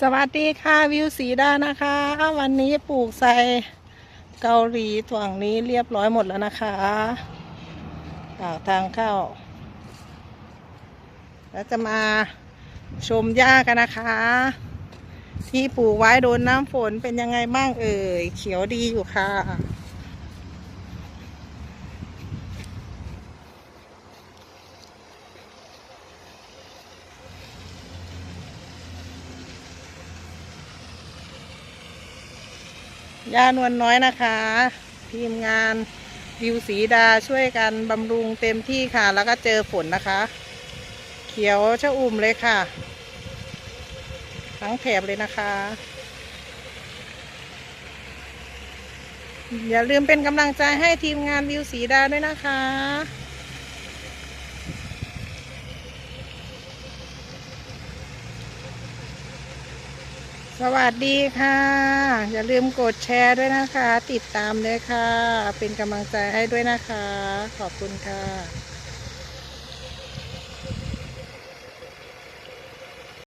สวัสดีค่ะวิวสีดานะคะ วันนี้ปลูกใส่เกาหลีถ่วงนี้เรียบร้อยหมดแล้วนะคะปากทางเข้า แล้วจะมาชมหญ้ากันนะคะ ที่ปลูกไว้โดนน้ำฝนเป็นยังไงบ้างเอ่ย เขียวดีอยู่ค่ะ ยานวลน้อยนะคะ ทีมงานวิวสีดาช่วยกันบำรุงเต็มที่ค่ะ แล้วก็เจอฝนนะคะ เขียวชะอุ่มเลยค่ะ ทั้งแถบเลยนะคะ อย่าลืมเป็นกำลังใจให้ทีมงานวิวสีดาด้วยนะคะ สวัสดีค่ะ อย่าลืมกดแชร์ด้วยนะคะ ติดตามเลยค่ะ เป็นกำลังใจให้ด้วยนะคะ ขอบคุณค่ะ